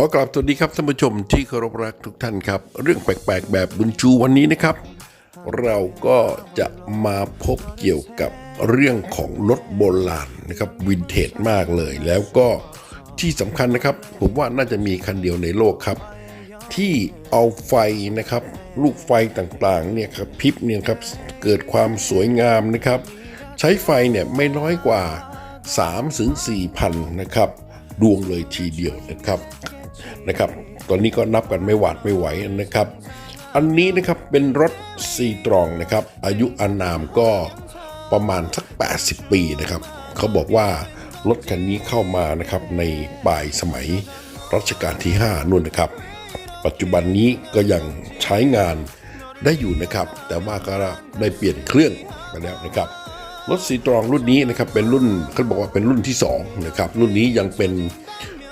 ขอกราบสวัสดีครับท่านผู้ชมที่เคารพรักทุกท่านครับ เรื่องแปลกๆ แบบบุญชูวันนี้นะครับ เราก็จะมาพบเกี่ยวกับเรื่องของรถโบราณนะครับวินเทจมากเลย แล้วก็ที่สำคัญนะครับ ผมว่าน่าจะมีคันเดียวในโลกครับ ที่เอาไฟนะครับ ลูกไฟต่างๆเนี่ยครับพิบเนี่ยครับเกิดความสวยงามนะครับ ใช้ไฟเนี่ยไม่น้อยกว่า3ถึง4พันนะครับดวงเลยทีเดียวนะครับ นะครับ ตอนนี้ก็นับกันไม่หวาดไม่ไหวนะครับ อันนี้นะครับเป็นรถซีตรองนะครับ อายุอานามก็ประมาณสัก 80 ปีนะครับ เขาบอกว่ารถคันนี้เข้ามานะครับในปลายสมัยรัชกาลที่ 5นู่นนะครับ ปัจจุบันนี้ก็ยังใช้งานได้อยู่นะครับ แต่ว่าก็ได้เปลี่ยนเครื่องไปแล้วนะครับรถซีตรองรุ่นนี้นะครับเป็นรุ่นเขาบอกว่าเป็นรุ่นที่2นะครับรุ่นนี้ยังเป็น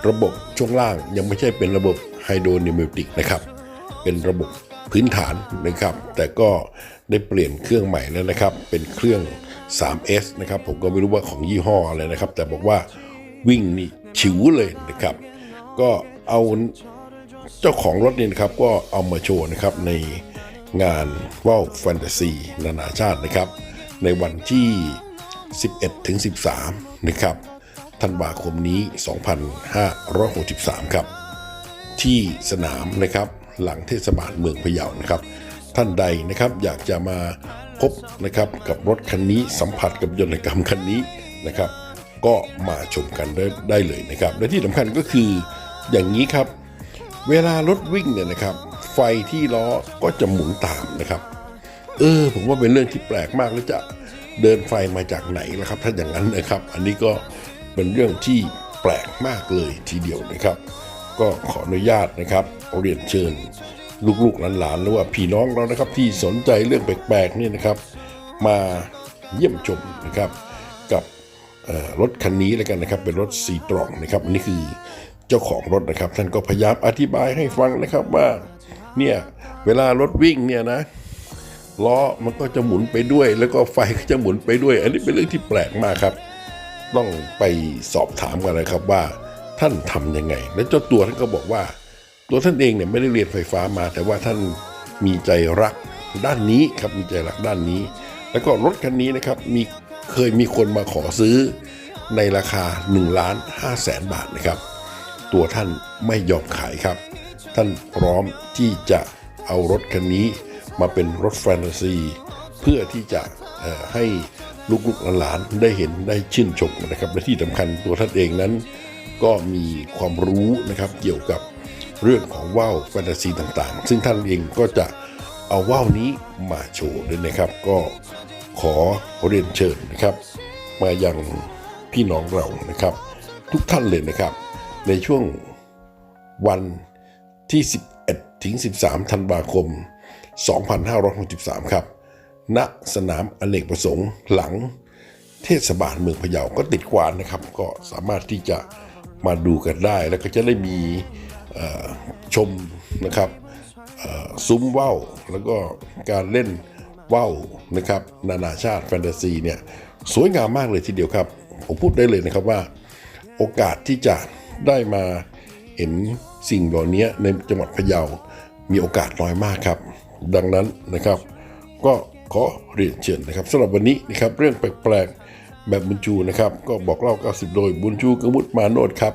ระบบช่วงล่างยังไม่ใช่เป็นระบบไฮโดรนิเมติกนะครับ เป็นระบบพื้นฐานนะครับ แต่ก็ได้เปลี่ยนเครื่องใหม่แล้วนะครับ เป็นเครื่อง 3S นะครับ ผมก็ไม่รู้ว่าของยี่ห้ออะไรนะครับ แต่บอกว่าวิ่งนี่ฉิวเลยนะครับ ก็เอาเจ้าของรถนี่นะครับ ก็เอามาโชว์นะครับในงานว่าวแฟนตาซีนานาชาตินะครับ ในวันที่ 11ถึง13 นะครับ ธันวาคมนี้ 2563 ครับ ที่สนามนะครับหลังเทศบาลเมืองพะเยานะครับ ท่านใดนะครับอยากจะมาพบนะครับกับรถคันนี้สัมผัสกับยนตกรรมคันนี้นะครับ ก็มาชมกันได้ได้เลยนะครับ และที่สำคัญก็คืออย่างนี้ครับ เวลารถวิ่งเนี่ยนะครับ ไฟที่ล้อก็จะหมุนตามนะครับ เออ ผมว่าเป็นเรื่องที่แปลกมากแล้วจะเดินไฟมาจากไหนล่ะครับ ถ้าอย่างนั้นนะครับ อันนี้ก็ เป็นเรื่องที่แปลกมากเลยทีเดียวนะครับ ก็ขออนุญาตนะครับเรียนเชิญลูกๆหลานๆหรือว่าพี่น้องเรานะครับที่สนใจเรื่องแปลกๆนี่นะครับ มาเยี่ยมชมนะครับ กับรถคันนี้แล้วกันนะครับ เป็นรถสีตรองนะครับอันนี้คือเจ้าของรถนะครับ ท่านก็พยายามอธิบายให้ฟังนะครับว่าเนี่ยเวลารถวิ่งเนี่ยนะล้อมันก็จะหมุนไปด้วย แล้วก็ไฟก็จะหมุนไปด้วย อันนี้เป็นเรื่องที่แปลกมากครับ ต้องไปสอบถามกันนะครับว่าท่านทำยังไง และเจ้าตัวท่านก็บอกว่า ตัวท่านเองเนี่ยไม่ได้เรียนไฟฟ้ามา แต่ว่าท่านมีใจรักด้านนี้ครับมีใจรักด้านนี้ แล้วก็รถคันนี้นะครับมีเคยมีคนมาขอซื้อในราคา1ล้าน5แสนบาทนะครับ ตัวท่านไม่ยอมขายครับ ท่านพร้อมที่จะเอารถคันนี้มาเป็นรถแฟนตาซี เพื่อที่จะให้ ลูกๆหลานๆได้เห็นได้ชื่นชมนะครับ และที่สำคัญตัวท่านเองนั้น ก็มีความรู้นะครับเกี่ยวกับเรื่องของว่าวแฟนตาซีต่างๆ ซึ่งท่านเองก็จะเอาว่าวนี้มาโชว์ด้วยนะครับ ก็ขอเรียนเชิญนะครับ มายังพี่น้องเรานะครับ ทุกท่านเลยนะครับ ในช่วงวันที่ 11 ถึง 13 ธันวาคม 2563 ครับ ณสนามอเนกประสงค์หลังเทศบาลเมืองพะเยาก็ติดกวานนะครับ ก็สามารถที่จะมาดูกันได้ แล้วก็จะได้มีชมนะครับซุ้มว่าวแล้วก็การเล่นว่าวนะครับ นานาชาติแฟนตาซีเนี่ยสวยงามมากเลยทีเดียวครับ ผมพูดได้เลยนะครับว่า โอกาสที่จะได้มาเห็นสิ่งเหล่านี้ในจังหวัดพะเยา มีโอกาสน้อยมากครับ ดังนั้นนะครับ ก็ ขอเรียนเชิญนะครับสำหรับวันนี้นะครับเรื่องแปลกๆแบบบุญชูนะครับ ก็บอกเล่า 90 โดยบุญชูกมุตมาโนดครับ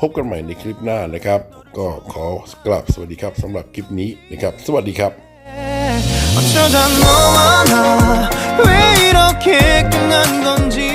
พบกันใหม่ในคลิปหน้านะครับ ก็ขอกลับสวัสดีครับสำหรับคลิปนี้นะครับ สวัสดีครับ 어쩌다 너와 나왜 이렇게 끝난 건지